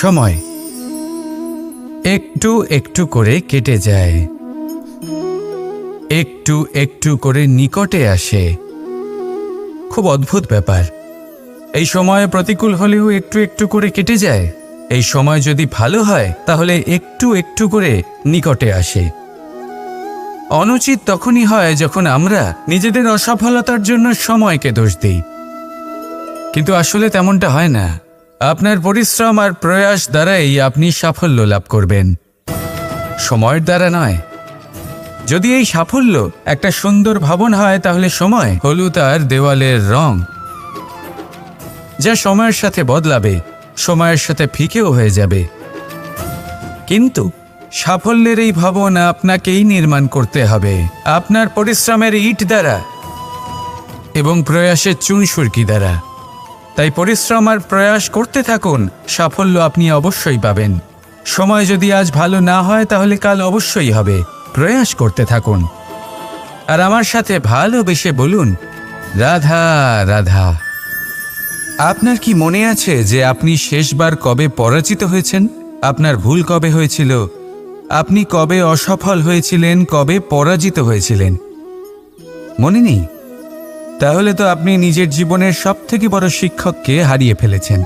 সময় একটু একটু করে কেটে যায়, একটু একটু করে নিকটে আসে। খুব অদ্ভুত ব্যাপার। এই সময় প্রতিকূল হলেও একটু একটু করে কেটে যায়। এই সময় যদি ভালো হয়, তাহলে একটু একটু করে নিকটে আসে। অনুচিত তখনই হয় যখন আমরা নিজেদের অসফলতার জন্য সময়কে দোষ দিই। কিন্তু আসলে তেমনটা হয় না। আপনার পরিশ্রম আর প্রয়াস দ্বারাই আপনি সাফল্য লাভ করবেন। সময়ের দ্বারা নয়। যদি এই সাফল্য একটা সুন্দর ভাবন হয়, তাহলে সময় হলু তার দেওয়ালের রং। যা সময়ের সাথে বদলাবে, সময়ের সাথে ফিকেও হয়ে যাবে। কিন্তু সাফল্যের এই ভাবনা আপনাকেই নির্মাণ করতে হবে। আপনার পরিশ্রমের ইট দ্বারা এবং প্রয়াসের চুনসুরকি দ্বারা। তাই পরিশ্রম আর প্রয়াস করতে থাকুন। সাফল্য আপনি অবশ্যই পাবেন। সময় যদি আজ ভালো না হয়, তাহলে কাল অবশ্যই হবে। প্রয়াস করতে থাকুন। আর আমার সাথে ভালোবেসে বলুন, রাধা রাধা, আপনার কি মনে আছে যে আপনি শেষবার কবে পরাজিত হয়েছেন? আপনার ভুল কবে হয়েছিল? আপনি কবে অসফল হয়েছিলেন? কবে পরাজিত হয়েছিলেন? মনে নেই? তাহলে তো আপনি নিজের জীবনের সব থেকে বড় শিক্ষককে হারিয়ে ফেলেছেন।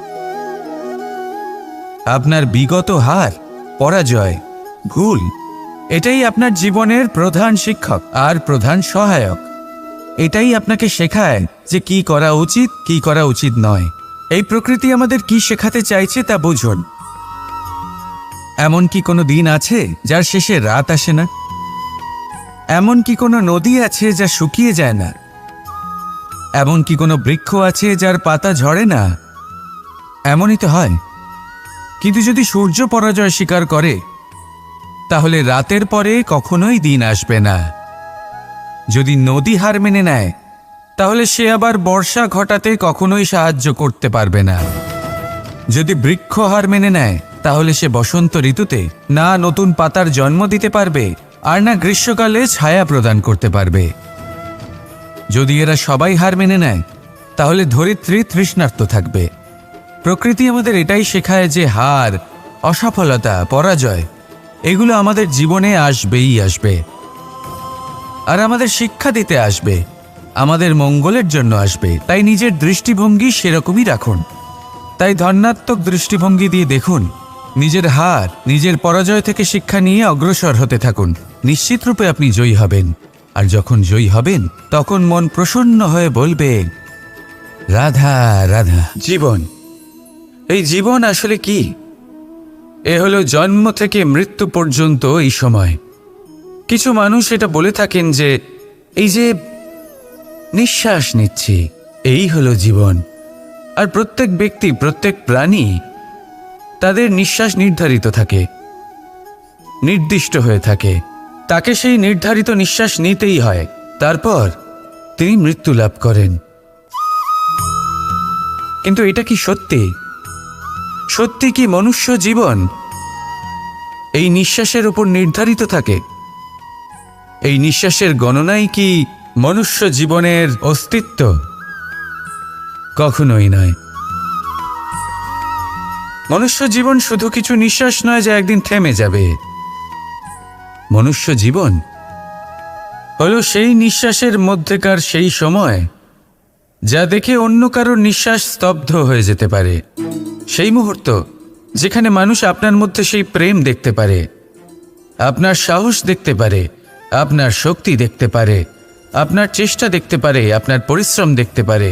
আপনার বিগত হার, পরাজয়, ভুল, এটাই আপনার জীবনের প্রধান শিক্ষক আর প্রধান সহায়ক। এটাই আপনাকে শেখায় যে কি করা উচিত, কি করা উচিত নয়। এই প্রকৃতি আমাদের কি শেখাতে চাইছে তা বুঝুন। এমন কি কোনো দিন আছে যার শেষে রাত আসে না? এমন কি কোনো নদী আছে যা শুকিয়ে যায় না? এমন কি কোনো বৃক্ষ আছে যার পাতা ঝরে না? এমনই তো হয়। কিন্তু যদি সূর্য পরাজয় স্বীকার করে, তাহলে রাতের পরে কখনোই দিন আসবে না। যদি নদী হার মেনে নেয়, তাহলে সে আবার বর্ষা ঘটাতে কখনোই সাহায্য করতে পারবে না। যদি বৃক্ষ হার মেনে নেয়, তাহলে সে বসন্ত ঋতুতে না নতুন পাতার জন্ম দিতে পারবে, আর না গ্রীষ্মকালে ছায়া প্রদান করতে পারবে। যদি এরা সবাই হার মেনে নেয়, তাহলে ধরিত্রী তৃষ্ণার্ত থাকবে। প্রকৃতি আমাদের এটাই শেখায় যে হার, অসফলতা, পরাজয়, এগুলো আমাদের জীবনে আসবেই আসবে। আর আমাদের শিক্ষা দিতে আসবে, আমাদের মঙ্গলের জন্য আসবে। তাই নিজের দৃষ্টিভঙ্গি সেরকমই রাখুন। তাই ধন্যাত্মক দৃষ্টিভঙ্গি দিয়ে দেখুন, নিজের হার, নিজের পরাজয় থেকে শিক্ষা নিয়ে অগ্রসর হতে থাকুন। নিশ্চিত রূপে আপনি জয়ী হবেন। আর যখন জয়ী হবেন, তখন মন প্রসন্ন হয়ে বলবে, রাধা রাধা। জীবন। এই জীবন আসলে কি? এ হলো জন্ম থেকে মৃত্যু পর্যন্ত এই সময়। কিছু মানুষ এটা বলে থাকেন যে, এই যে নিঃশ্বাস নিচ্ছি, এই হলো জীবন। আর প্রত্যেক ব্যক্তি, প্রত্যেক প্রাণী তাদের নিঃশ্বাস নির্ধারিত থাকে, নির্দিষ্ট হয়ে থাকে। তাকে সেই নির্ধারিত নিঃশ্বাস নিতেই হয়। তারপর তিনি মৃত্যু লাভ করেন। কিন্তু এটা কি সত্যি? সত্যি কি মনুষ্য জীবন এই নিঃশ্বাসের উপর নির্ধারিত থাকে? এই নিঃশ্বাসের গণনাই কি মনুষ্য জীবনের অস্তিত্ব? কখনোই নয়। মনুষ্য জীবন শুধু কিছু নিঃশ্বাস নয় যা একদিন থেমে যাবে। মনুষ্য জীবন হলো সেই নিঃশ্বাসের মধ্যেকার সেই সময় যা দেখে অন্য কারোর নিঃশ্বাস স্তব্ধ হয়ে যেতে পারে। সেই মুহূর্ত যেখানে মানুষ আপনার মধ্যে সেই প্রেম দেখতে পারে, আপনার সাহস দেখতে পারে, আপনার শক্তি দেখতে পারে, আপনার চেষ্টা দেখতে পারে, আপনার পরিশ্রম দেখতে পারে,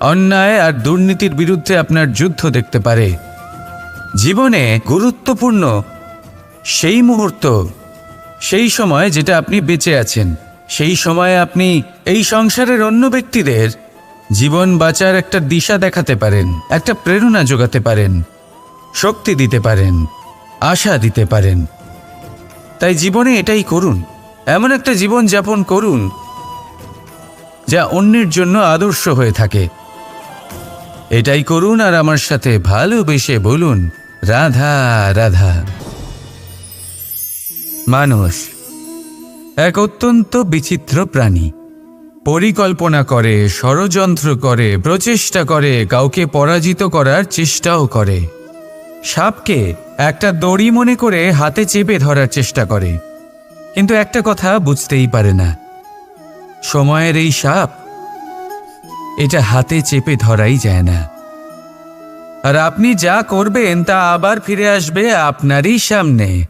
অন্যায় আর দুর্নীতির বিরুদ্ধে আপনার যুদ্ধ দেখতে পারে। জীবনে গুরুত্বপূর্ণ সেই মুহূর্ত সেই সময় যেটা আপনি বেঁচে আছেন, সেই সময়ে আপনি এই সংসারের অন্য ব্যক্তিদের জীবন বাঁচার একটা দিশা দেখাতে পারেন, একটা প্রেরণা যোগাতে পারেন, শক্তি দিতে পারেন, আশা দিতে পারেন। তাই জীবনে এটাই করুন, এমন একটা জীবন যাপন করুন, যা অন্যের জন্য আদর্শ হয়ে থাকে। এটাই করুন আর আমার সাথে ভালোবেসে বলুন, রাধা রাধা। মানুষ। এক অত্যন্ত বিচিত্র প্রাণী। পরিকল্পনা করে, ষড়যন্ত্র করে, প্রচেষ্টা করে, কাউকে পরাজিত করার চেষ্টাও করে। সাপকে একটা দড়ি মনে করে হাতে চেপে ধরার চেষ্টা করে। কিন্তু একটা কথা বুঝতেই পারে না। সময়ের এই সাপ এটা হাতে চেপে ধরাই যায় না। আর আপনি যা করবেন তা আবার ফিরে আসবে আপনারই সামনে।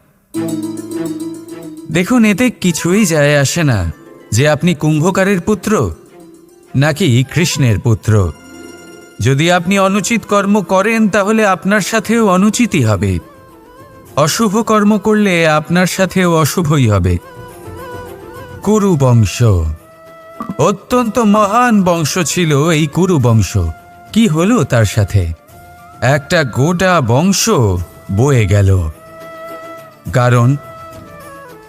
দেখুন, এতে কিছুই যায় আসে না। যে আপনি কুম্ভকারের পুত্র, নাকি কৃষ্ণের পুত্র। যদি আপনি অনুচিত কর্ম করেন, তাহলে আপনার সাথেও অনুচিতই হবে। অশুভ কর্ম করলে আপনার সাথেও অশুভই হবে। কুরু বংশ অত্যন্ত মহান বংশ ছিল এই কুরু বংশ কি হলো তার সাথে? একটা গোটা বংশ বয়ে গেল। কারণ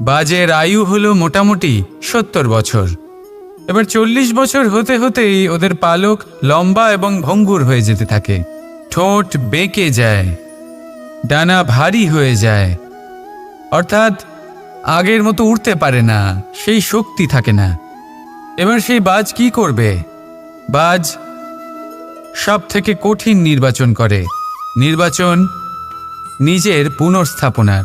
বাজের আয়ু হলো মোটামুটি সত্তর বছর। এবার চল্লিশ বছর হতে হতেই ওদের পালক লম্বা এবং ভঙ্গুর হয়ে যেতে থাকে। ঠোঁট বেঁকে যায়, ডানা ভারী হয়ে যায়। অর্থাৎ আগের মতো উঠতে পারে না, সেই শক্তি থাকে না। এবার সেই বাজ কি করবে? বাজ সব থেকে কঠিন নির্বাচন করে। নির্বাচন নিজের পুনর্স্থাপনার।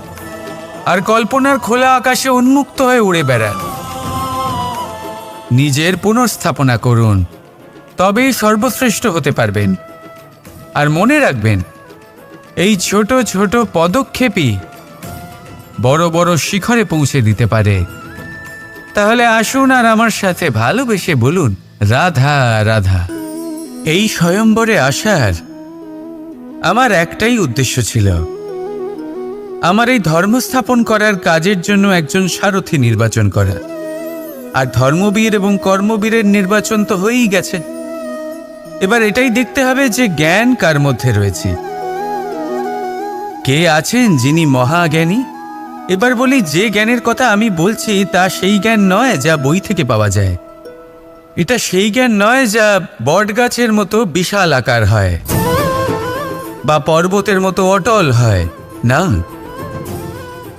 আর কল্পনার খোলা আকাশে উন্মুক্ত হয়ে উড়ে বেড়ান। নিজের পুনর্স্থাপনা করুন, তবেই সর্বশ্রেষ্ঠ হতে পারবেন। আর মনে রাখবেন, এই ছোট ছোট পদক্ষেপই বড় বড় শিখরে পৌঁছে দিতে পারে। তাহলে আসুন আর আমার সাথে ভালোবেসে বলুন, রাধা রাধা। এই স্বয়ম্বরে আসার আমার একটাই উদ্দেশ্য ছিল। আমার এই ধর্ম স্থাপন করার কাজের জন্য একজন সারথি নির্বাচন করা আর ধর্মবীর এবং কর্মবীরের নির্বাচন তো হয়েই গেছে। এবার এটাই দেখতে হবে যে জ্ঞান কার মধ্যে রয়েছে। কে আছেন যিনি মহাজ্ঞানী? এবার বলি, যে জ্ঞানের কথা আমি বলছি, তা সেই জ্ঞান নয় যা বই থেকে পাওয়া যায়। এটা সেই জ্ঞান নয় যা বটগাছের মতো বিশাল আকার হয়। বা পর্বতের মতো অটল হয়। না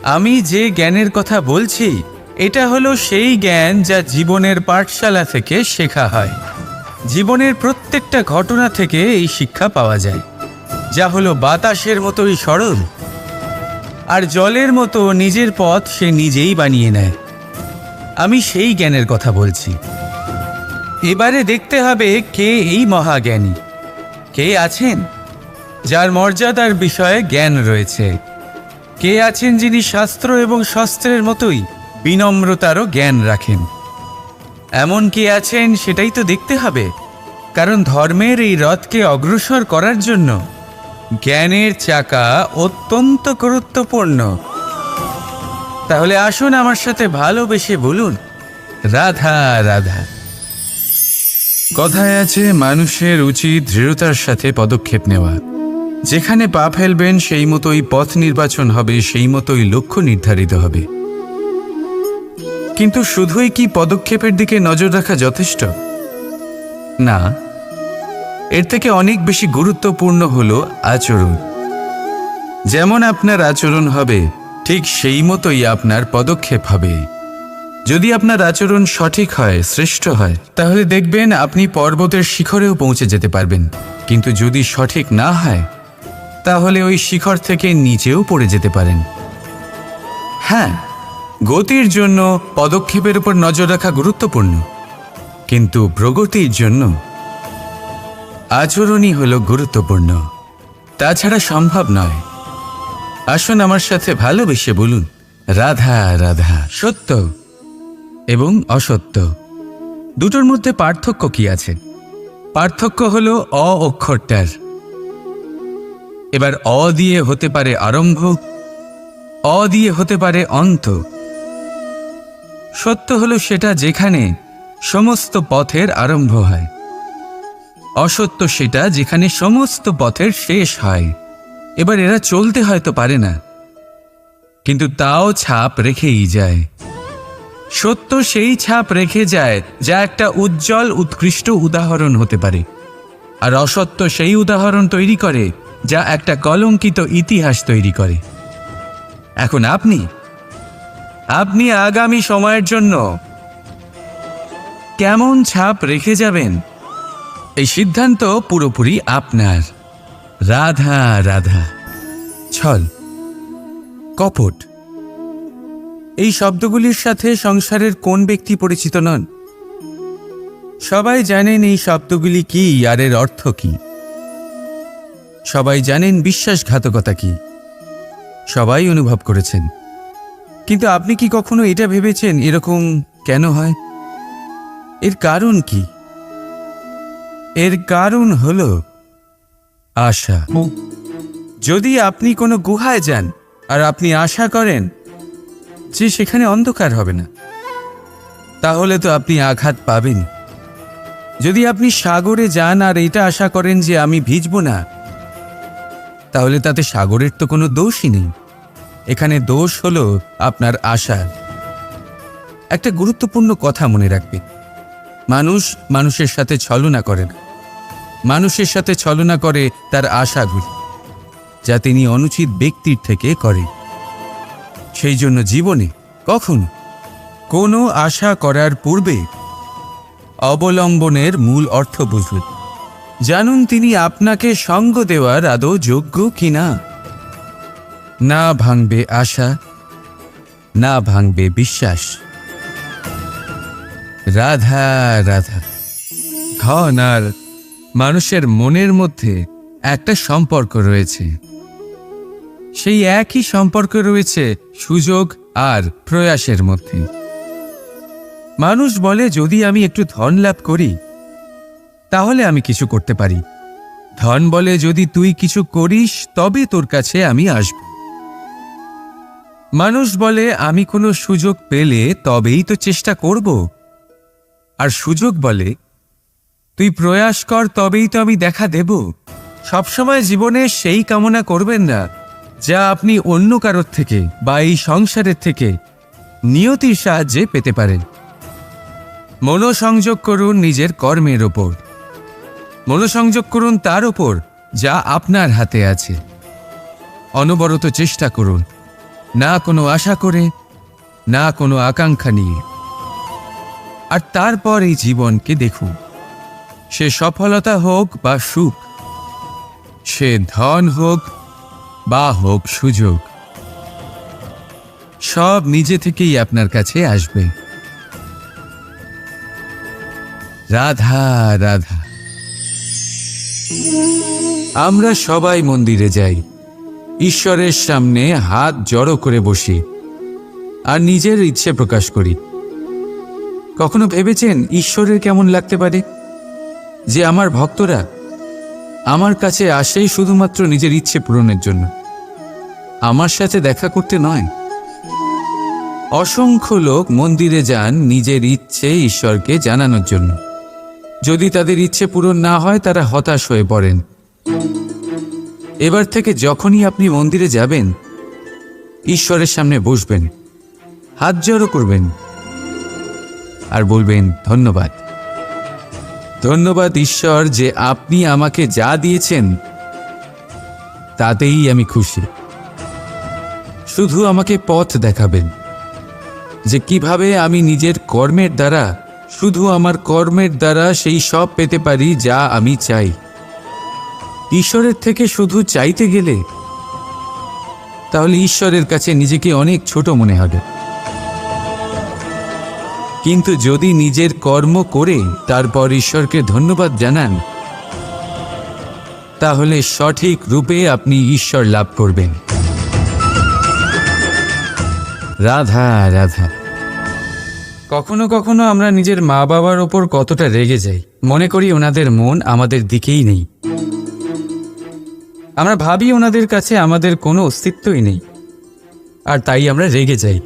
আমি যে জ্ঞানের কথা বলছি, এটা হলো সেই জ্ঞান যা জীবনের পাঠশালা থেকে শেখা হয়। জীবনের প্রত্যেকটা ঘটনা থেকে এই শিক্ষা পাওয়া যায়। যা হলো বাতাসের মতোই সরল, আর জলের মতো নিজের পথ সে নিজেই বানিয়ে নেয়। আমি সেই জ্ঞানের কথা বলছি। এবারে দেখতে হবে কে এই মহাজ্ঞানী। কে আছেন? যার মর্যাদার বিষয়ে জ্ঞান রয়েছে। কে আছেন যিনি শাস্ত্র এবং শস্ত্রের মতোই বিনম্রতারও জ্ঞান রাখেন? এমন কে আছেন সেটাই তো দেখতে হবে। কারণ ধর্মের এই রথকে অগ্রসর করার জন্য জ্ঞানের চাকা অত্যন্ত গুরুত্বপূর্ণ। তাহলে আসুন আমার সাথে ভালোবেসে বলুন, রাধা রাধা। কথায় আছে, মানুষের উচিত দৃঢ়তার সাথে পদক্ষেপ নেওয়া। যেখানে পা ফেলবেন সেই মতোই পথ নির্বাচন হবে, সেই মতোই লক্ষ্য নির্ধারিত হবে। কিন্তু শুধুই কি পদক্ষেপের দিকে নজর রাখা যথেষ্ট? না। এর থেকে অনেক বেশি গুরুত্বপূর্ণ হল আচরণ। যেমন আপনার আচরণ হবে, ঠিক সেই মতোই আপনার পদক্ষেপ হবে। যদি আপনার আচরণ সঠিক হয়, শ্রেষ্ঠ হয়, তাহলে দেখবেন আপনি পর্বতের শিখরেও পৌঁছে যেতে পারবেন। কিন্তু যদি সঠিক না হয় তাহলে ওই শিখর থেকে নিচেও পড়ে যেতে পারেন। হ্যাঁ গতির জন্য পদক্ষেপের উপর নজর রাখা গুরুত্বপূর্ণ। কিন্তু প্রগতির জন্য আচরণই হলো গুরুত্বপূর্ণ। তাছাড়া সম্ভব নয়। আসুন আমার সাথে ভালোবেসে বলুন, রাধা রাধা, সত্য এবং অসত্য। দুটোর মধ্যে পার্থক্য কি আছে? পার্থক্য হলো অ অক্ষরটার এবার অ দিয়ে হতে পারে আরম্ভ, অ দিয়ে হতে পারে অন্ত। সত্য হলো সেটা যেখানে সমস্ত পথের আরম্ভ হয়। অসত্য সেটা যেখানে সমস্ত পথের শেষ হয়। এবার এরা চলতে হয়তো পারে না। কিন্তু তাও ছাপ রেখেই যায়। সত্য সেই ছাপ রেখে যায় যা একটা উজ্জ্বল, উৎকৃষ্ট উদাহরণ হতে পারে। আর অসত্য সেই উদাহরণ তৈরি করে যা একটা কলঙ্কিত ইতিহাস তৈরি করে। এখন আপনি আপনি আগামী সময়ের জন্য কেমন ছাপ রেখে যাবেন? এই সিদ্ধান্ত পুরোপুরি আপনার। রাধা রাধা। ছল। কপট। এই শব্দগুলির সাথে সংসারের কোন ব্যক্তি পরিচিত নন? সবাই জানেন এই শব্দগুলি কি আর এর অর্থ কি। সবাই জানেন বিশ্বাসঘাতকতা কি। সবাই অনুভব করেছেন। কিন্তু আপনি কি কখনো এটা ভেবেছেন এরকম কেন হয়? এর কারণ কি? এর কারণ হল আশা। যদি আপনি কোনো গুহায় যান আর আপনি আশা করেন যে সেখানে অন্ধকার হবে না, তাহলে তো আপনি আঘাত পাবেন যদি আপনি সাগরে যান আর এটা আশা করেন যে আমি ভিজব না তাহলে তাতে সাগরের তো কোনো দোষই নেই। এখানে দোষ হলো আপনার আশা। একটা গুরুত্বপূর্ণ কথা মনে রাখবেন মানুষ মানুষের সাথে ছলনা করে না। মানুষের সাথে ছলনা করে তার আশাগুলি, যা তিনি অনুচিত ব্যক্তির থেকে করে সেই জন্য জীবনে কখন কোনো আশা করার পূর্বে অবলম্বনের মূল অর্থ বুঝুন। জানুন তিনি আপনাকে সঙ্গ দেওয়ার আদৌ যোগ্য কিনা। না ভাঙবে আশা, না ভাঙবে বিশ্বাস। রাধা রাধা। ধন আর মানুষের মনের মধ্যে একটা সম্পর্ক রয়েছে। সেই একই সম্পর্ক রয়েছে সুযোগ আর প্রয়াসের মধ্যে। মানুষ বলে, যদি আমি একটু ধন লাভ করি তাহলে আমি কিছু করতে পারি। ধন বলে যদি তুই কিছু করিস, তবে তোর কাছে আমি আসব। মানুষ বলে, আমি কোনো সুযোগ পেলে তবেই তো চেষ্টা করব। আর সুযোগ বলে, তুই প্রয়াস কর, তবেই তো আমি দেখা দেব। সবসময় জীবনে সেই কামনা করবেন না, যা আপনি অন্য কারোর থেকে বা এই সংসারের থেকে নিয়তির সাহায্যে পেতে পারেন। মনোসংযোগ করুন নিজের কর্মের ওপর। মনোসংযোগ করুন তার ওপর যা আপনার হাতে আছে। অনবরত চেষ্টা করুন। না কোনো আশা করে, না কোনো আকাঙ্ক্ষা নিয়ে। আর তারপর এই জীবনকে দেখুন। সে সফলতা হোক বা সুখ, সে ধন হোক বা হোক সুযোগ, সব নিজে থেকেই আপনার কাছে আসবে। রাধা রাধা। আমরা সবাই মন্দিরে যাই। ঈশ্বরের সামনে হাত জড়ো করে বসি আর নিজের ইচ্ছে প্রকাশ করি। কখনো ভেবেছেন ঈশ্বরের কেমন লাগতে পারে? যে আমার ভক্তরা আমার কাছে আসেই শুধুমাত্র নিজের ইচ্ছে পূরণের জন্য। আমার সাথে দেখা করতে নয়। অসংখ্য লোক মন্দিরে যান নিজের ইচ্ছে ঈশ্বরকে জানানোর জন্য। যদি তাদের ইচ্ছে পূরণ না হয়, তারা হতাশ হয়ে পড়েন। এবার থেকে যখনই আপনি মন্দিরে যাবেন, ঈশ্বরের সামনে বসবেন, হাত জড়ো করবেন আর বলবেন, ধন্যবাদ। ধন্যবাদ ঈশ্বর যে আপনি আমাকে যা দিয়েছেন, তাতেই আমি খুশি। শুধু আমাকে পথ দেখাবেন যে কীভাবে আমি নিজের কর্মের দ্বারা শুধু আমার কর্মের দ্বারা সেই সব পেতে পারি যা আমি চাই। ঈশ্বরের থেকে শুধু চাইতে গেলে তাহলে ঈশ্বরের কাছে নিজেকে অনেক ছোট মনে হবে। কিন্তু যদি নিজের কর্ম করে তারপর ঈশ্বরকে ধন্যবাদ জানান, তাহলে সঠিক রূপে আপনি ঈশ্বর লাভ করবেন। রাধা রাধা। কখনো কখনো আমরা নিজের মা বাবার ওপর কতটা রেগে যাই। মনে করি ওনাদের মন আমাদের দিকেই নেই। আমরা ভাবি ওনাদের কাছে আমাদের কোনো অস্তিত্বই নেই। আর তাই আমরা রেগে যাই।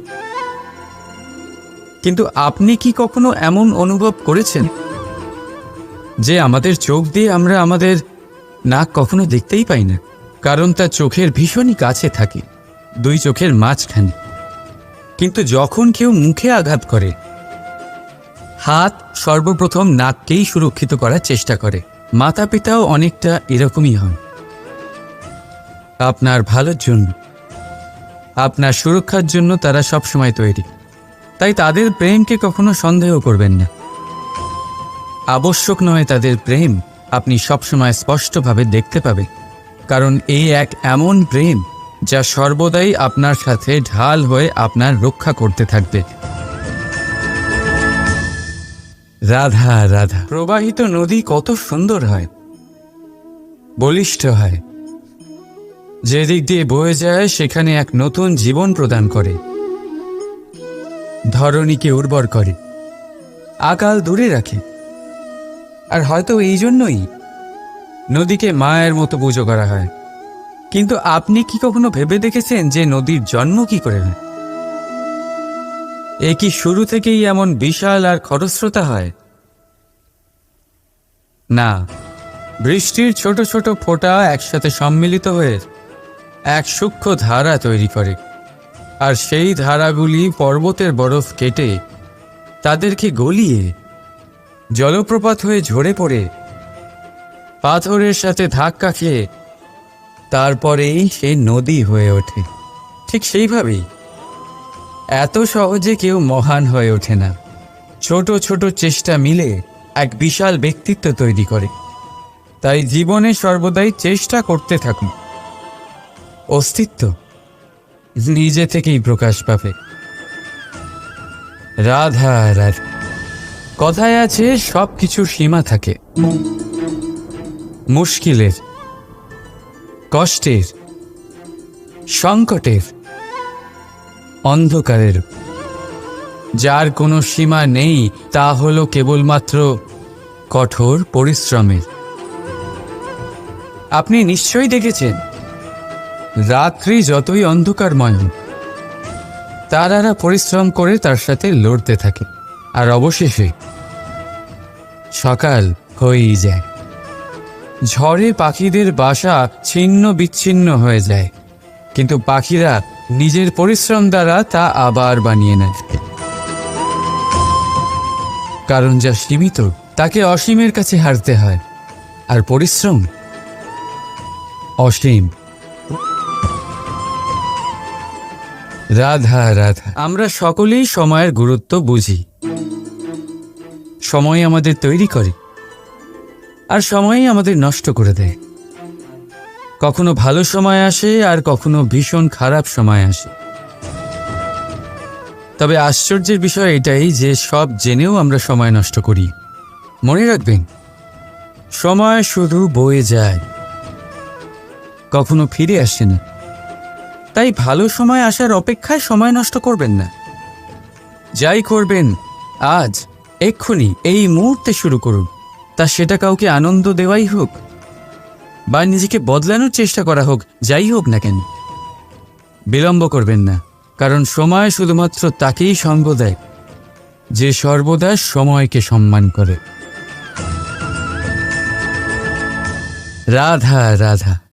কিন্তু আপনি কি কখনো এমন অনুভব করেছেন? যে আমাদের চোখ দিয়ে আমরা আমাদের নাক কখনো দেখতেই পাই না, কারণ তা চোখের ভীষণই কাছে থাকে, দুই চোখের মাঝখানে। কিন্তু যখন কেউ মুখে আঘাত করে হাত সর্বপ্রথম নাককেই সুরক্ষিত করার চেষ্টা করে। মাতা পিতাও অনেকটা এরকমই হয় আপনার ভালোর জন্য। আপনার সুরক্ষার জন্য তারা সবসময় তৈরি। তাই তাদের প্রেমকে কখনো সন্দেহ করবেন না। আবশ্যক নয় তাদের প্রেম আপনি সবসময় স্পষ্টভাবে দেখতে পাবেন। কারণ এই এক এমন প্রেম যা সর্বদাই আপনার সাথে ঢাল হয়ে আপনার রক্ষা করতে থাকবে। রাধা রাধা। প্রবাহিত নদী কত সুন্দর হয়। বলিষ্ঠ হয়। যেদিক দিয়ে বয়ে যায়, সেখানে এক নতুন জীবন প্রদান করে। ধরণীকে উর্বর করে। আকাল দূরে রাখে। আর হয়তো এই জন্যই নদীকে মায়ের মতো পুজো করা হয়। কিন্তু আপনি কি কখনো ভেবে দেখেছেন যে নদীর জন্ম কি করে হয়? এ কি শুরু থেকেই এমন বিশাল আর খরস্রোতা হয়? না, বৃষ্টির ছোট ছোট ফোঁটা একসাথে সম্মিলিত হয়ে এক সূক্ষ্ম ধারা তৈরি করে। আর সেই ধারাগুলি পর্বতের বরফ কেটে তাদেরকে গলিয়ে জলপ্রপাত হয়ে ঝরে পড়ে, পাথরের সাথে ধাক্কা খেয়ে তারপরেই সে নদী হয়ে ওঠে। ঠিক সেইভাবেই এত সহজে কেউ মহান হয়ে ওঠে না। ছোট ছোট চেষ্টা মিলে এক বিশাল ব্যক্তিত্ব তৈরি করে। তাই জীবনে সর্বদাই চেষ্টা করতে থাকুন। অস্তিত্ব নিজে থেকেই প্রকাশ পাবে। রাধা রাধা। কথায় আছে সব কিছুর সীমা থাকে। মুশকিলের, কষ্টের, সংকটের অন্ধকারের। যার কোনো সীমা নেই, তা হলো কেবলমাত্র কঠোর পরিশ্রমের। আপনি নিশ্চয়ই দেখেছেন, রাত্রি যতই অন্ধকারময় তারারা পরিশ্রম করে তার সাথে লড়তে থাকে, আর অবশেষে সকাল হয়েই যায়। ঝড়ে পাখিদের বাসা ছিন্ন বিচ্ছিন্ন হয়ে যায়, কিন্তু পাখিরা নিজের পরিশ্রম দ্বারা তা আবার বানিয়ে নেয়। কারণ যা সীমিত, তাকে অসীমের কাছে হারতে হয়। আর পরিশ্রম অসীম। রাধা রাধা। আমরা সকলেই সময়ের গুরুত্ব বুঝি। সময় আমাদের তৈরি করে। আর সময়ই আমাদের নষ্ট করে দেয়। কখনো ভালো সময় আসে আর কখনো ভীষণ খারাপ সময় আসে। তবে আশ্চর্যের বিষয় এটাই যে সব জেনেও আমরা সময় নষ্ট করি। মনে রাখবেন, সময় শুধু বয়ে যায়। কখনো ফিরে আসে না। তাই ভালো সময় আসার অপেক্ষায় সময় নষ্ট করবেন না। যাই করবেন, আজ, এক্ষুনি এই মুহূর্তে শুরু করুন। তা সেটা কাউকে আনন্দ দেওয়াই হোক। বা নিজেকে বদলানোর চেষ্টা করা হোক, যাই হোক না কেন। বিলম্ব করবেন না, কারণ সময় শুধুমাত্র তাকেই সঙ্গ দেয়, যে সর্বদা সময়কে সম্মান করে। রাধা রাধা।